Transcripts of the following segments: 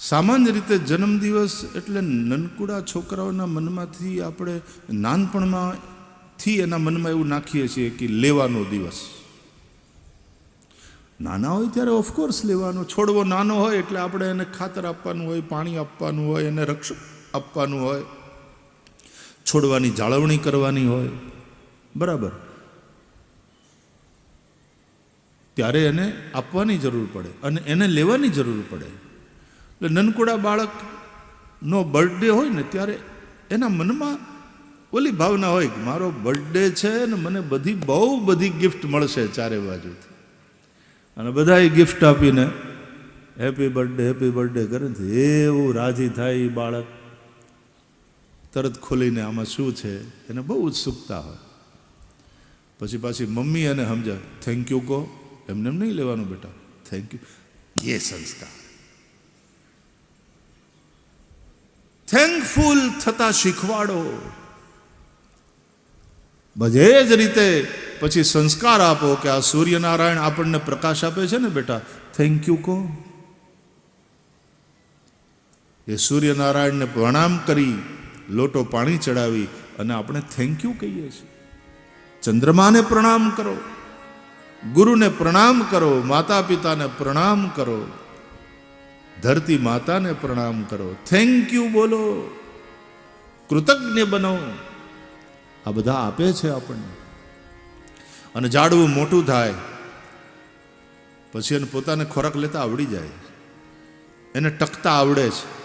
સામાન્ય રીતે જન્મદિવસ એટલે નનકુડા છોકરાઓના મનમાંથી આપણે નાનપણમાંથી એના મનમાં એવું નાખીએ છીએ કે લેવાનો દિવસ. નાના હોય ત્યારે ઓફકોર્સ લેવાનો, છોડવો નાનો હોય એટલે આપણે એને ખાતર આપવાનું હોય, પાણી આપવાનું હોય, એને રક્ષણ આપવાનું હોય. છોડવાની જાળવણી કરવાની હોય. બરાબર. ત્યારે એને આપવાની જરૂર પડે અને એને લેવાની જરૂર પડે. એટલે નનકુડા બાળકનો બર્થડે હોય ને ત્યારે એના મનમાં ઓલી ભાવના હોય કે મારો બર્થડે છે ને મને બધી બહુ બધી ગિફ્ટ મળશે ચારે બાજુથી. અને બધાએ ગિફ્ટ આપીને હેપી બર્થડે હેપી બર્થડે કરે ને એવું રાજી થાય એ બાળક. તરત ખોલીને આમાં શું છે એને બહુ ઉત્સુકતા હોય. પછી પાછી મમ્મી એને સમજાવે થેન્ક યુ કહો. એમને એમ નહીં લેવાનું બેટા. થેન્ક યુ એ સંસ્કાર. થેન્કફુલ થતા શીખવાડો. બધે જ રીતે પછી સંસ્કાર આપો કે આ સૂર્યનારાયણ આપણને પ્રકાશ આપે છે ને બેટા થેન્ક યુ કહો. એ સૂર્યનારાયણને પ્રણામ કરી, લોટો પાણી ચડાવી અને આપણે થેન્ક યુ કહીએ છીએ. ચંદ્રમાને પ્રણામ કરો, ગુરુને પ્રણામ કરો માતા પિતાને પ્રણામ કરો. ધરતી માતાને પ્રણામ કરો. થેન્ક યુ બોલો. કૃતજ્ઞ બનો. આ બધા આપે છે આપણને. અને ઝાડવું મોટું થાય, પછી એને પોતાને ખોરાક લેતા આવડી જાય. એને ટકતા આવડે છે.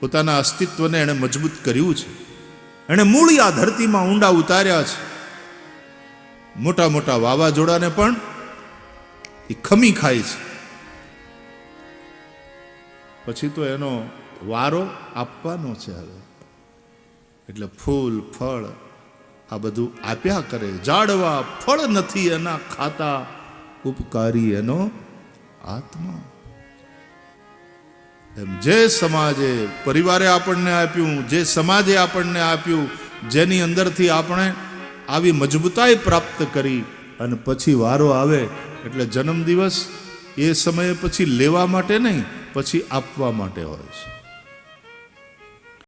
પોતાના અસ્તિત્વને એણે મજબૂત કર્યું છે. એણે મૂળ આ ધરતીમાં ઊંડા ઉતાર્યા છે. મોટા મોટા વાવાઝોડાને પણ એ ખમી ખાય છે. પછી તો એનો વારો આપવાનો છે હવે. એટલે ફૂલ, ફળ આ બધું આપ્યા કરે. જાડવા ફળ નથી એના ખાતા. ઉપકારી એનો આત્મા. એમ જે સમાજે પરિવારે આપણને આપ્યું, જે સમાજે આપણને આપ્યું, જેની અંદરથી આપણે આવી મજબૂતાઈ પ્રાપ્ત કરી અને પછી વારો આવે એટલે જન્મદિવસ એ સમયે પછી લેવા માટે નહીં પછી આપવા માટે હોય છે.